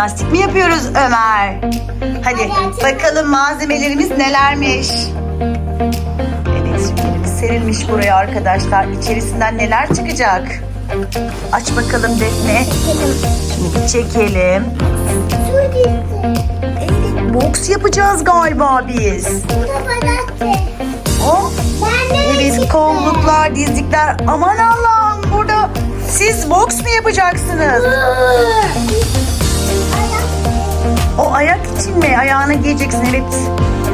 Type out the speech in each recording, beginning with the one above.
Jimnastik mi yapıyoruz Ömer? Hadi bakalım malzemelerimiz nelermiş. Evet serilmiş buraya arkadaşlar. İçerisinden neler çıkacak? Aç bakalım Defne. Şimdi çekelim. Evet boks yapacağız galiba biz. O Evet kolluklar, dizlikler. Aman Allah'ım burada siz boks mu yapacaksınız? O ayak için mi? Ayağına giyeceksin evet.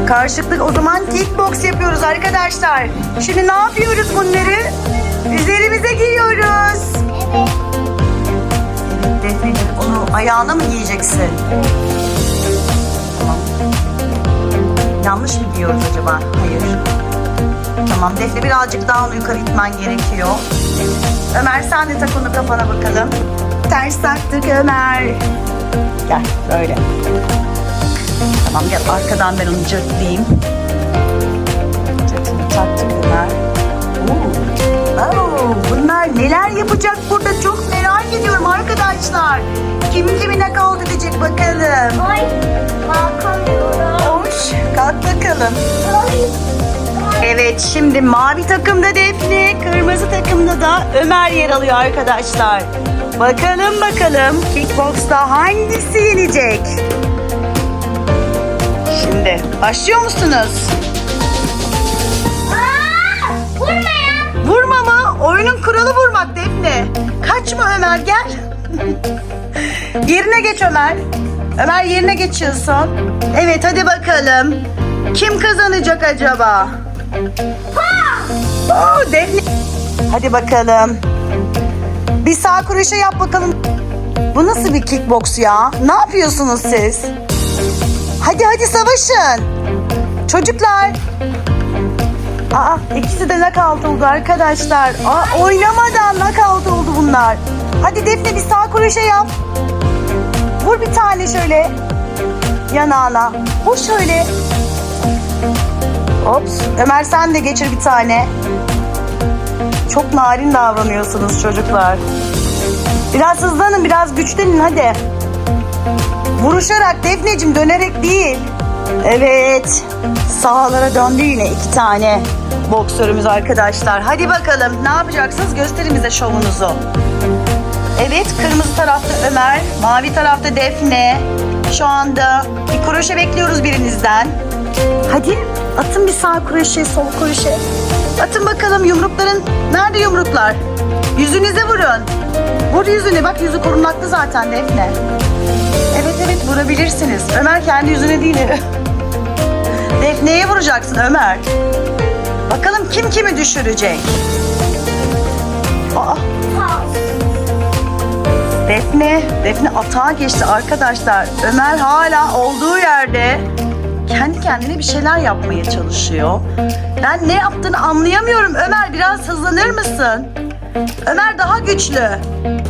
Karşılıklı o zaman kickbox yapıyoruz arkadaşlar. Şimdi ne yapıyoruz bunları? Üzerimize giyiyoruz. Evet. Defne'cim onu ayağına mı giyeceksin? Tamam. Yanlış mı giyiyoruz acaba? Hayır. Tamam Defne birazcık daha onu yukarı itmen gerekiyor. Ömer sen de tak onu kafana bakalım. Ters taktık Ömer. Gel böyle. Tamam gel arkadan ben onu cırtlayayım. Cırtını taktık Ömer. Oo. Oo, bunlar neler yapacak burada çok merak ediyorum arkadaşlar. Kim kimine kavga edecek bakalım. Ay. Bakamıyorum. Hoş kalk bakalım. Ay. Evet şimdi mavi takımda Defne, kırmızı takımda da Ömer yer alıyor arkadaşlar. Bakalım bakalım kickboxta hangisi yenecek? Şimdi başlıyor musunuz? Aa! Vurma ya. Vurma mı? Oyunun kuralı vurmak Defne. Kaçma Ömer gel. yerine geç Ömer. Ömer yerine geçiyorsun. Evet hadi bakalım. Kim kazanacak acaba? Oo, Defne. Hadi bakalım. Bir sağ kroşe yap bakalım. Bu nasıl bir kickbox ya? Ne yapıyorsunuz siz? Hadi hadi savaşın. Çocuklar. Aa ikisi de knockout oldu arkadaşlar. Aa oynamadan knockout oldu bunlar. Hadi Defne bir sağ kroşe yap. Vur bir tane şöyle. Yanağına. Vur şöyle. Ops. Ömer sen de geçir bir tane. Çok narin davranıyorsunuz çocuklar. Biraz hızlanın, biraz güçlenin hadi. Vuruşarak Defneciğim dönerek değil. Evet. Sahalara döndü yine iki tane boksörümüz arkadaşlar. Hadi bakalım ne yapacaksınız? Gösterin bize şovunuzu. Evet kırmızı tarafta Ömer, mavi tarafta Defne. Şu anda bir kroşe bekliyoruz birinizden. Hadi atın bir sağ kroşe, sol kroşe. Atın bakalım yumrukların. Nerede yumruklar? Yüzünüze vurun. Vur yüzüne. Bak yüzü korunaklı zaten Defne. Evet evet vurabilirsiniz. Ömer kendi yüzüne değil. Defne'ye vuracaksın Ömer. Bakalım kim kimi düşürecek. Aa, Defne, Defne atağa geçti arkadaşlar. Ömer hala olduğu yerde kendi kendine bir şeyler yapmaya çalışıyor. Ben ne yaptığını anlayamıyorum. Ömer biraz hızlanır mısın? Ömer daha güçlü.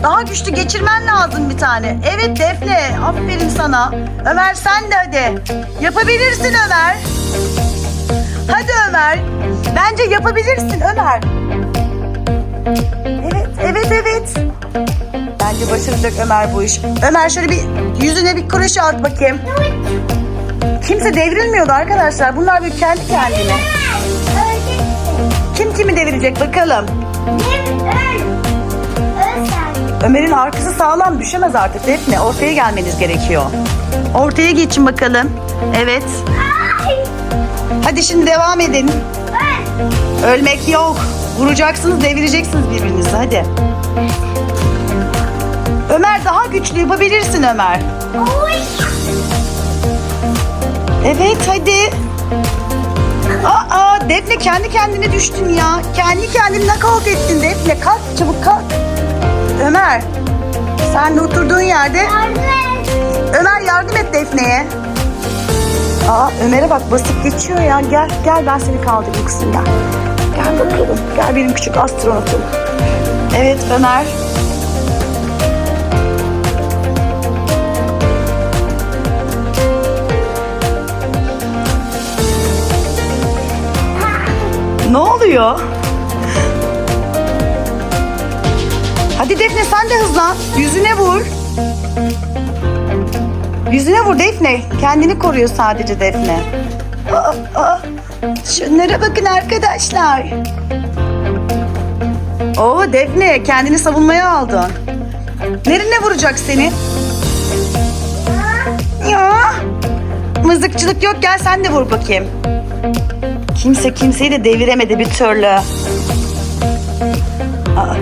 Daha güçlü geçirmen lazım bir tane. Evet Defne, aferin sana. Ömer sen de hadi. Yapabilirsin Ömer. Hadi Ömer. Bence yapabilirsin Ömer. Evet, evet, evet. Bence başaracak Ömer bu iş. Ömer şöyle bir yüzüne bir kroşe at bakayım. Kimse devrilmiyordu arkadaşlar. Bunlar bir kendi kendine. Kim kimi devirecek bakalım. Ömer'in arkası sağlam düşemez artık Defne. Ortaya gelmeniz gerekiyor. Ortaya geçin bakalım. Evet. Hadi şimdi devam edin. Öl. Ölmek yok. Vuracaksınız, devireceksiniz birbirinizi. Hadi. Ömer daha güçlü yapabilirsin Ömer. Oy. Evet hadi. Aa Defne kendi kendine düştün ya. Kendi kendini nakavt ettin Defne. Kalk çabuk kalk. Ömer. Sen de oturduğun yerde. Yardım et. Ömer yardım et Defne'ye. Aa Ömer'e bak basıp geçiyor ya. Gel gel ben seni kaldırayım kızım gel. Gel bakalım. Gel benim küçük astronotum. Evet Ömer. Oluyor? Hadi Defne sen de hızlan. Yüzüne vur. Yüzüne vur Defne. Kendini koruyor sadece Defne. Aa, aa. Şunlara bakın arkadaşlar. Oo Defne kendini savunmaya aldın. Nerine vuracak seni? Ya. Mızıkçılık yok gel sen de vur bakayım. Kimse kimseyi de deviremedi bir türlü. Aa,